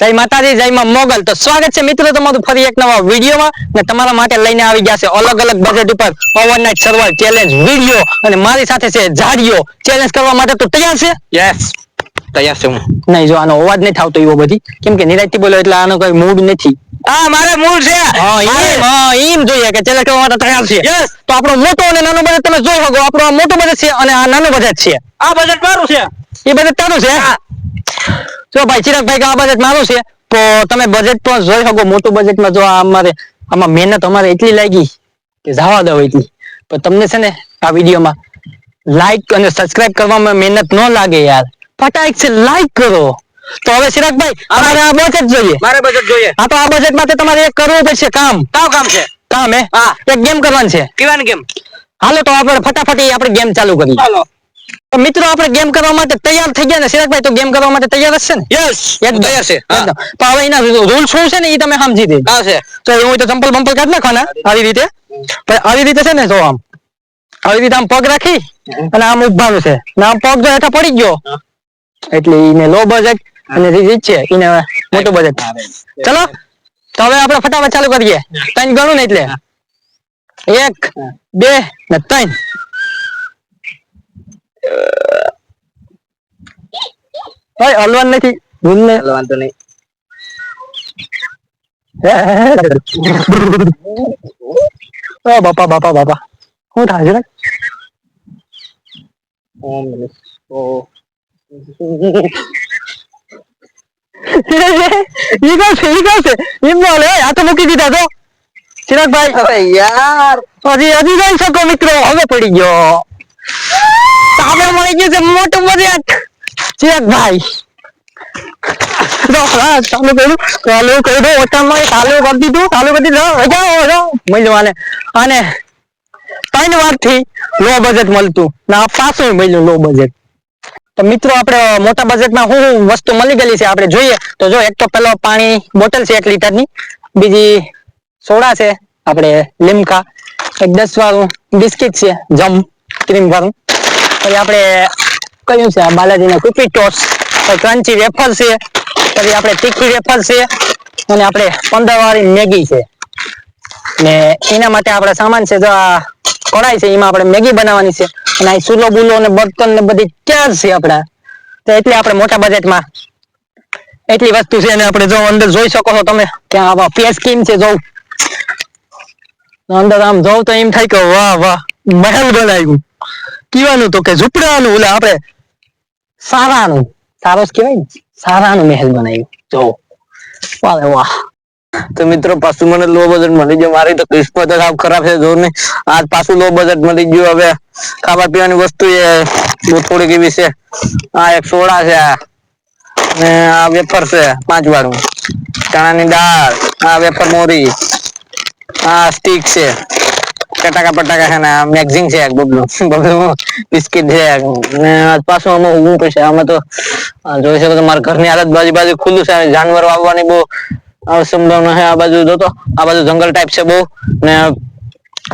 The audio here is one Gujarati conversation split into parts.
જય માતાજી જય માં મોગલ. તો સ્વાગત છે મિત્રો તમારું ફરી એક નવા વિડીયોમાં ને તમારા માટે લઈને આવી ગયા છે અલગ અલગ બજેટ ઉપર ઓવરનાઇટ સર્વર ચેલેન્જ વીડિયો અને મારી સાથે છે જાડિયો ચેલેન્જ કરવા માટે તો તૈયાર છે? યસ તૈયાર છે હું. નહીં જો આનો અવાજ નથી આવતો એવો બધી. કેમ કે નિરાયતી બોલો એટલે આનો કોઈ મૂડ નથી. આ મારે મૂળ છે. હા એમ હા એમ જોઈએ કે ચેલેન્જ કરવા માટે તૈયાર છે. તો આપણો મોટો અને નાનો બજેટ તમે જોઈ શકો. આપણો આ મોટો બજેટ છે અને આ નાનો બજેટ છે. આ બજેટ મારું છે. એ બજેટ તારું છે? જો ભાઈ ચિરાગભાઈ આ બજેટ મારું છે તો તમે બજેટ પણ જોઈ શકો મોટું બજેટમાં જો અમારે આમાં મહેનત અમારે એટલી લાગી કે જવા દો એટલી પણ તમને છે ને આ વિડીયોમાં લાઈક અને સબસ્ક્રાઇબ કરવામાં મહેનત ન લાગે યાર. ફટાક છે લાઈક કરો. તો હવે ચિરાગભાઈ અમારે આ બજેટ જોઈએ. મારે બજેટ જોઈએ. હા તો આ બજેટ માટે તમારે એક કરવું પડશે કામ. કાવ કામ છે. કામ હે? હા. એક ગેમ કરવાની છે. કેવાની ગેમ હાલો તો આપણે ફટાફટ આપણે ગેમ ચાલુ કરીએ. ચાલો મિત્રો આપણે ગેમ કરવા માટે તૈયાર થઈ ગયા ને? સિરાજભાઈ તો ગેમ કરવા માટે તૈયાર જ છે ને? યસ એકદમ. તૈયાર છે. એકદમ. હવે એના રૂલ શું છે ને એ તમે સમજી દે. હા છે. તો એવું તો ચંપલ બંપલ કાઢ નાખવાના આવી રીતે. આવી રીતે છે ને જો આમ. આવી રીતે આમ પગ રાખી અને આમ ઉભાનું છે. ને આમ પગ જો હેઠા પડી ગયો એટલે એને લો બજેટ અને રીત છે એને મોટું બજેટ ચલો તો હવે આપણે ફટાફટ ચાલુ કરીએ. ત્રણ ગણું ને એટલે. એક બે ને ત્રણ. ભાઈ હલવાન નથી. ભૂલ ને ચાલો તો નહીં. બાપા બાપા બાપા. શું થાય છે ઈ ઈ આ તો મૂકી દીધા તો. ચિરાગભાઈ. યાર. હજી હજી જઈ શકો મિત્રો. હવે પડી ગયો. તામે મળી ગયું છે, મોટું વારથી લો બજેટ તો મિત્રો, આપણે મોટા બજેટમાં શું શું વસ્તુ મળી ગયેલી છે, આપણે જોઈએ. તો જો, એક તો પેલો પાણી બોટલ છે એક લીટરની. બીજી સોડા છે, આપણે લીમકા. એક દસ વાળું બિસ્કિટ છે, જમ, ક્રીમ વાળું. પછી આપણે કયું છે? બાલાજી બાલાજીના કુકી ટોસ. ક્રન્ચી વેફર છે. પછી આપણે તીખી વેફર છે. અને આપણે પંદર વાળી મેગી છે. ને એના માટે આપણે સામાન છે, જો આ કઢાઈ છે, એમાં આપણે મેગી બનાવવાની છે. અને આ સુલો બુલો અને બર્તન ને બધી ક્યાં છે આપણા. તો એટલે આપણે મોટા બજેટમાં એટલી વસ્તુ છે અને આપણે જો અંદર જોઈ શકો છો તમે. ત્યાં આવા ફેસ સ્કીમ છે જોઉં અંદર આમ જોઉં તો એમ થાય કે વાહ વાહ. મહેલ બનાવ્યું. કીવાનું તો કે ઝૂંપડાનું ઓલા આપણે સારાનું સારસ કહેવાય ને, સારાનું મહેલ બનાવ્યું. જો, વાહ વાહ. તો મિત્રો, પાછું મને લો બજેટ મળી ગયું. મારી તો કિસ્મત સાવ ખરાબ છે જોર આજ પાછું લો બજેટ મળી ગયું. હવે ખાવા પીવાની વસ્તુ એ બહુ થોડીક એવી છે. આ એક સોડા છે ને આ વેફર છે પાંચ વાળું ચણાની દાળ, આ વેફર મોરી. આ સ્ટીક છે. ચટાકા પટાકા છે ને મેગઝીન છે એક બબલું બબલું બિસ્કિટ છે ને આજ પાછું આમાં ઊંઘવું પડશે આમાં તો આ જોઈ શકો તો મારા ઘરની હાલત બાજુ બાજુ ખુલ્લું છે જાનવરો આવવાની બહુ આ સંભાવના છે આ બાજુ જોતો આ બાજુ જંગલ ટાઈપ છે બહુ ને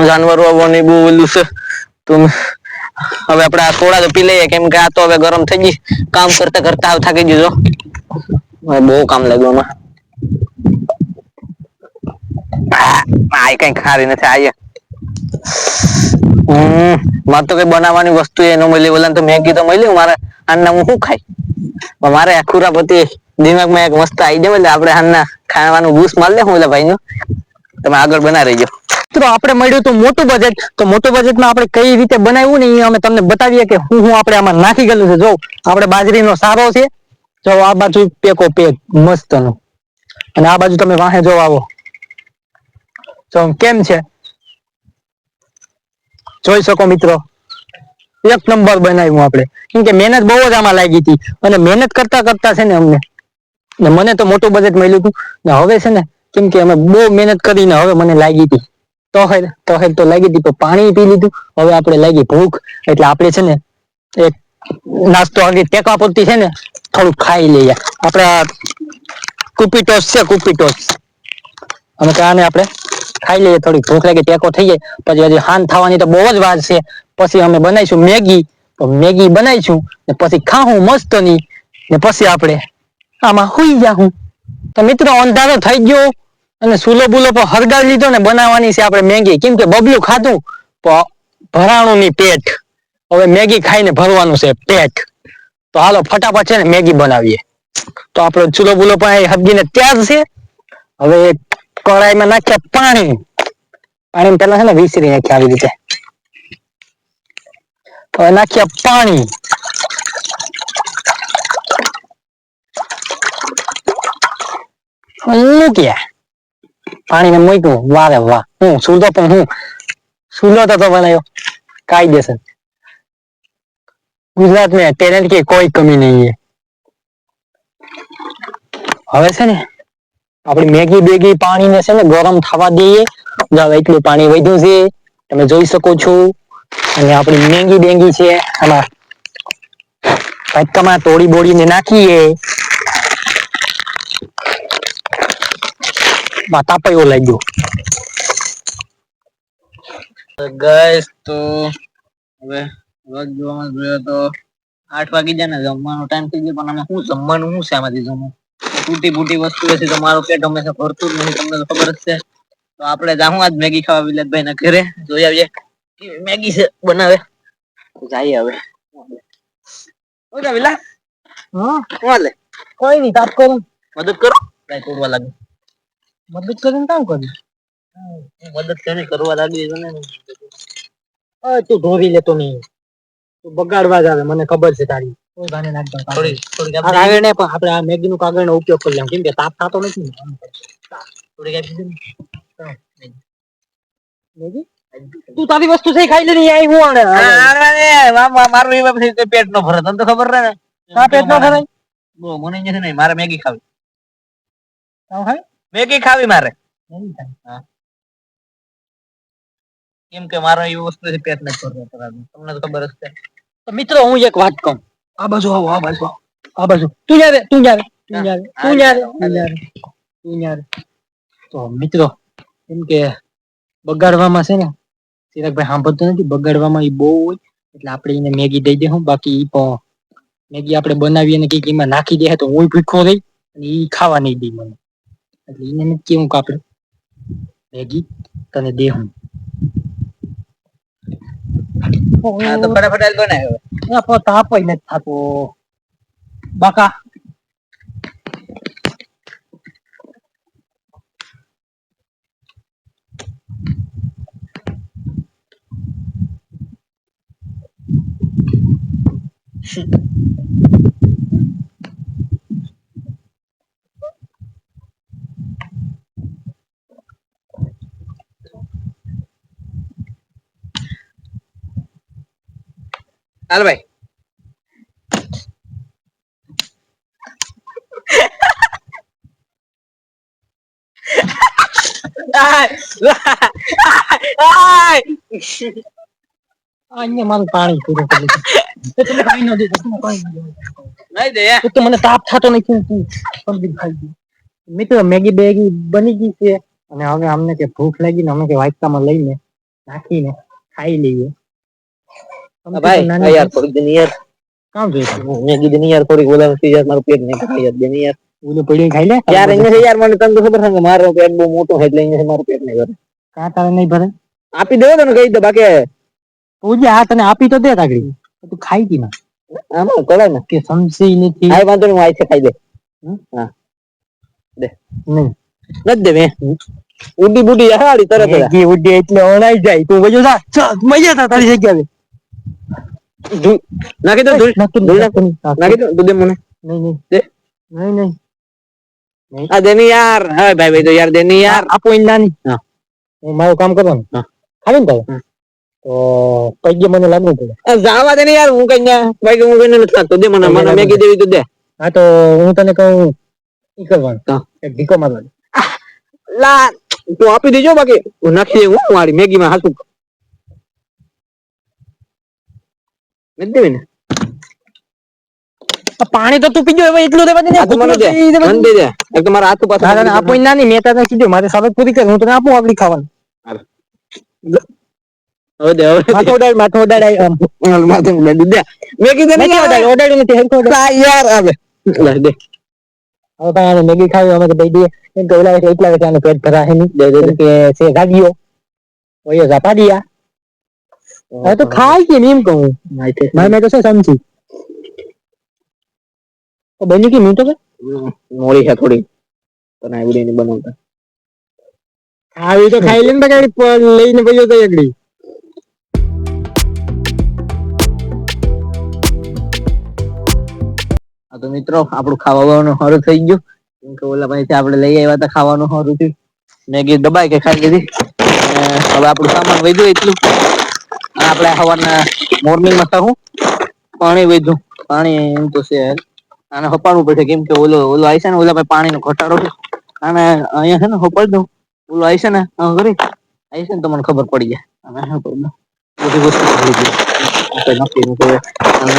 જાનવરો આવવાની બહુ ઓલું છે તો હવે આપણે આ સોડા તો પી લઈએ કેમ કે આ તો હવે ગરમ થઈ ગઈ કામ કરતા કરતા હાવ થાકી ગયો છો. હવે બહુ કામ લાગ્યું આમાં આ આ કઈ ખારી નથી આયે મારે તો કઈ બનાવવાની વસ્તુ એનો મળી. ઓલા તો મેગી તો મળી. મારે આના હું શું ખાઈ મારે આ ખુરાપતિ દિમાગમાં એક મસ્ત આઈડિયા મળે આપણે હાલના ખાવાનું બૂસ મારી લે ઓલા ભાઈ નું તમે આગળ બના રહીજો. મિત્રો, આપણે મળ્યું હતું મોટું બજેટ તો મોટું બજેટમાં આપણે કઈ રીતે બનાવ્યું ને એ અમે તમને બતાવીએ કે હું હું આપણે આમાં નાખી ગયેલું છે. જો, આપણે બાજરીનો સારો છે. જો, આ બાજુ પેકો પેક મસ્ત નો અને આ બાજુ તમે વાહે જો આવો. જો, કેમ છે? જોઈ શકો મિત્રો. એક નંબર બનાવ્યું આપણે. કેમ કે મહેનત બહુ જ આમાં લાગી હતી. અને મહેનત કરતા કરતા છે ને અમને. ને મને તો મોટું બજેટ મળ્યું હતું. ને હવે છે ને, કેમ કે અમે બહુ મહેનત કરીને હવે મને લાગી હતી. તોહેર તોહેર તો લાગી હતી, પણ પાણી પી લીધું. હવે આપણે લાગી ભૂખ. એટલે આપણે છે ને, એક નાસ્તો આગળ ટેકા પૂરતી છે ને, થોડુંક ખાઈ લઈએ. આપણા કુપી ટોસ છે કુપી અને કાને આપણે ખાઈ લઈએ, થોડીક ભૂખ લાગે, ટેકો થઈ જાય. પછી હજી હાન થવાની તો બહુ જ વાર છે. પછી અમે બનાવીશું મેગી. તો મેગી બનાવીશું ને પછી ખાહું મસ્તની ને પછી આપણે આમાં હુઈ જાહું તો મિત્રો, અંધારો થઈ ગયો અને સુલો બુલો પણ હરગાવી લીધો ને બનાવવાની છે આપણે મેગી. કેમ કે બબલું ખાધું, તો ભરાણું ની પેટ. હવે મેગી ખાઈને ભરવાનું છે પેટ. તો હાલો, ફટાફટ છે ને મેગી બનાવીએ. તો આપણો ચૂલો બુલો પણ હબગીને તૈયાર છે. હવે કઢાઈમાં નાખ્યા પાણી પાણી પેલા છે ને વિસરી નાખ્યા આવી રીતે હવે નાખ્યા પાણી મૂક્યા પાણીને મૂક્યું વારે વાહ હું સુલો પણ હું સુલો તો તો બનાવ્યો કાયદેસર ગુજરાત में टेलेंट की कोई कमी नहीं है હવે છે ને આપણી મેગી બેગી પાણીને છે ને ગરમ થવા દઈએ. જાવ એટલું પાણી વધ્યું છે. તમે જોઈ શકો છો. અને આપણી મેગી બેગી છે. આમાં ભટકામાં તોડી બોડીને નાખીએ. માતા પયો લાગ્યો ગાઈસ તો હવે વર્ક જોવામાં જોયો તો આઠ વાગી જાય ને, જમવાનો ટાઈમ થઈ ગયો. પણ અમે શું જમવાનું, શું છે આમાંથી જમવું તૂટી ફૂટી વસ્તુ છે તો મારું પેટ હંમેશા ભરતું જ નથી તમને તો ખબર જ છે. તો આપણે જાઉં આજ મેગી ખાવા વિલાસભાઈ ના ઘરે. જોઈ આવીએ મેગી છે બનાવે. જાય જઈએ હવે. વિલાસ. હા? શું કોઈ નહીં તાપ કરો. મદદ કરો. કઈ તોડવા લાગે મદદ કરીને કામ કરી મદદ કરીને કરવા લાગી છે ને. અ તું ઢોરી લેતો નહીં. તું બગાડવા જ આવે મને ખબર છે તારી. કાગળ. થોડી થોડી આ કાગળ ને પણ આપણે આ મેગી નું કાગળ નો ઉપયોગ કરી લેવું કેમ કે તાપ થતો નથી? તું તારી વસ્તુ છે ખાઈ લે ને હું આણે? અરે, મા- મા- મારું એ બાબતે પેટ નો ભરે. તને તો ખબર રહે ને પેટ નો ભરાય. મને અહીંયા છે ને મારે મેગી ખાવી? મેગી ખાવી મારે. કેમ કે મારો એવી વસ્તુ છે પેટ નથી ભરતો. તમને તો ખબર જ છે. મિત્રો હું એક વાત કહું. આ બાજુ આવો આ બાજુ આવો. આ બાજુ. તું યારે તું યારે તું યારે તું યારે તું યારે તું યારે તો મિત્રો એમ કે બગાડવામાં છે ને ચિરાગભાઈ સાંભળતો નથી બગાડવામાં ઈ બહુ હોય એટલે આપણે એને મેગી દઈ દે બાકી ઈ પણ મેગી આપણે બનાવી અને કંઈક એમાં નાખી દે તો હું ભીખો રહી અને ઈ ખાવા નહીં દે મને. એટલે એને નથી કેવું કે આપણે મેગી તને દે હું. હા તો ફટાફટ હાલ બનાય હવે. ના પણ તાપ ય નથી થતો બાકા હાલ ભાઈ. અહીંયા મારું પાણી પૂરું કરી દીધું તો તમે કાંઈ ન દીધું તમે કાંઈ ન નહીં દે. તો તો મને તાપ થતો નથી તું સમજી ખાઈ ગયું. મિત્રો મેગી બેગી બની ગઈ છે. અને હવે અમને કે ભૂખ લાગી ને અમે કે વાયકામાં લઈને નાખીને ખાઈ લઈએ. ભાઈ યાર થોડીક દેની યાર. કામ જોઈશે મેં કીધું નહીં યાર થોડીક બોલાવે છે યાર મારું પેટ નહીં ભરાય યાર દેની યાર. ઓલું પડ્યું ખાઈ લે? યાર અહીંયા યાર મને તને ખબર છે કે મારો પેટ બહુ મોટો છે એટલે અહીંયા મારું પેટ નહીં ભરે. કાં તારે નહીં ભરે? આપી દેવો તને કહી દે બાકી પૂજે આ તને આપી તો દે તાગડી તું ખાઈ કી ના. આમાં કળાય ને. કે સમજી નથી. હા વાંધો નહીં હું આઈ છે ખાઈ દે. નહીં. નથી દે મેં. ઉડી બુડી હાડી તરત જ. મેગી એટલે ઓણાઈ જાય. તું બજો જા મજા તા તારી જગ્યાએ. નાખી દો દૂધ નાખી દે, દૂધ દે મને નહીં નહીં દે. નહીં નહીં આ દેની યાર હા ભાઈ ભાઈ તો યાર દેની યાર આપો ઈ નાની હા. હું મારું કામ કરવાનું હા. ખાલી ને ભાઈ. તો પૈકી મને લાગવું પડે જાવા દે ને યાર હું કઈ ભાઈ હું કઈ નથી લાગતો દે મને મને મેગી દેવી તો દે હા તો હું તને કહું ઈ કરવાનું. એક ઢીકો મારવાનો લા તું આપી દેજો બાકી હું નાખી દે હું મારી મેગી માં હાસું નથી દેવી ને. પાણી તો તું પીજો એટલું દેવા દે ને મને દે. મને દે દે. એક તો મારા હાથ ના, ના, ના, આપો ઈ નાની મેં તને કીધું મારે સાબત પૂરી કર હું તને આપું આપડી ખાવાનું. હવે દે હવે માથો ઉડાડ માથો ઉડાડ આમ. માથે ઉડાડ. દે. મેગી કીધું ને ઉડાડ ઉડાડ, નથી. હરખું ઉડાડ. યાર આવે. દે. હવે ભાઈ આને મેગી ખાવી અમે તો દઈ દે એમ કે ઓલા એટલા વાગે આનું પેટ ભરાશે નહીં. કે છે ગાડીઓ. ઓય ઝાપા દિયા હવે તો ખાય કે એમ કહું મારે મેં તો શું સમજી. તો બની કે નહીં કે? મોડી છે થોડી. તને આવડી નહીં બનાવતા. ખાવી તો ખાઈ લે બગાડી લઈને પછી તો એકડી. આ તો મિત્રો આપણું ખાવાનું સારું થઈ ગયું. કેમ કે ઓલા ભાઈ આપણે લઈ આવ્યા હતા ખાવાનું સારું થયું. મેગી દબાઈ કે ખાઈ લીધી? હવે આપણું સામાન વધ્યું એટલું. આપણે સવારના મોર્નિંગમાં થવું. પાણી વેધું પાણી એમ તો છે. આને હપાડવું પડશે કેમ કે ઓલો ઓલો આવી છે ને, ઓલા પાણીનો ઘટાડો છે. અને અહીંયા છે ને હપાડ દઉં ઓલો આવી છે ને, હા કરી આવી છે ને, તમને ખબર પડી જાય. અને હપાડી દઉં બધી વસ્તુ ભૂલી ગઈ નક્કી. અને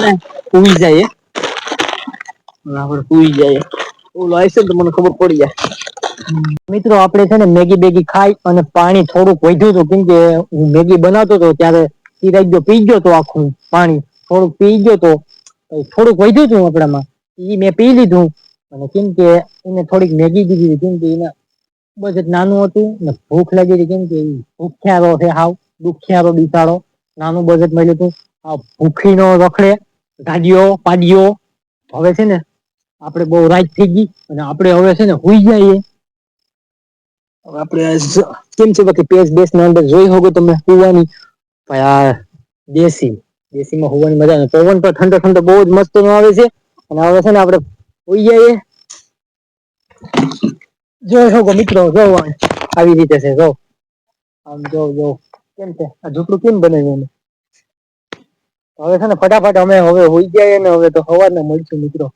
ને સુઈ જઈએ. આપણે સુઈ જઈએ. ઓલો આવશે ને તો ખબર પડી જાય. મિત્રો, આપણે છે ને મેગી બેગી ખાઈ અને પાણી થોડુંક વધ્યું હતું. કેમ કે હું મેગી બનાવતો હતો ત્યારે ચિરાગ જો પી ગયો તો આખું પાણી. થોડુંક પી ગયો તો થોડુંક વધ્યું હતું આપણામાં. એ મેં પી લીધું. અને કેમ કે એને થોડીક મેગી દીધી કેમ કે એને બજેટ નાનું હતું ને ભૂખ લાગી હતી. કેમ કે ભૂખ્યારો છે હાવ. દુખ્યારો બિચારો. નાનું બજેટ મળ્યું હતું. આ ભૂખીનો રખડે, ગાડીઓ, પાડીઓ. હવે છે ને, આપણે બહુ રાત થઈ ગઈ. અને આપણે હવે છે ને હુઈ જઈએ. આપણે કેમ છે કે પેસ બેસ ના અંદર જોઈ હોગો તમે હુવાની? ભાઈ આ દેશી, દેશીમાં હોવાની મજા આવે. પવન પણ ઠંડો ઠંડો બહુ જ મસ્ત નો આવે છે. અને આવે છે ને આપણે હોઈ જઈએ જોઈ હોગો મિત્રો જો આવી રીતે છે જો આમ જો જો કેમ છે? આ ઝૂંપડું કેમ બનાવ્યું અમે? હવે છે ને ફટાફટ અમે હવે હોઈ જઈએ ને હવે તો સવારના મળશું મિત્રો.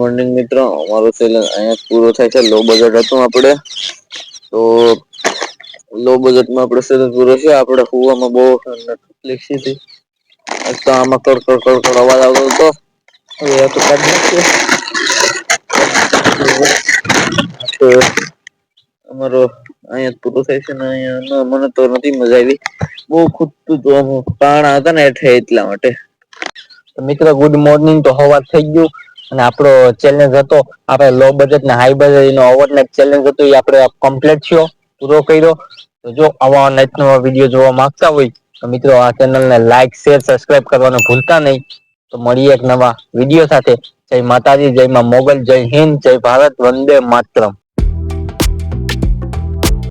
મોર્નિંગ મિત્રો. અમારો સેલ અહીંયા પૂરો થાય છે. લો બજેટ હતું આપણે. તો લો બજેટમાં આપણે સેલ પૂરો છે આપણે કુવામાં બહુ તકલીફ હતી. તો આમાં કડ કડ કડ કડ અવાજ આવતો હતો. હવે તો કાઢી નાખીએ. અમારો અહીંયા પૂરો થાય છે ને અહીંયા મને તો નથી મજા આવી. બહુ ખૂટતું હતું પાણા હતા ને એટલે એટલા માટે. મિત્ર ગુડ મોર્નિંગ તો હવા થઈ ગયું. અને આપણો ચેલેન્જ હતો, આપણે લો બજેટ ને હાઈ બજેટ નો ઓવરનેટ ચેલેન્જ હતો, એ આપણે કમ્પ્લીટ થયો, પૂરો કર્યો. તો જો આવા નેટ નો વીડિયો જોવા માંગતા હોય, તો મિત્રો આ ચેનલ ને લાઈક શેર સબસ્ક્રાઇબ કરવાનું ભૂલતા નહીં. તો મળીએ એક નવા વીડિયો સાથે. જય માતાજી, જય માં મોગલ, જય હિન્દ, જય ભારત, વંદે માતરમ.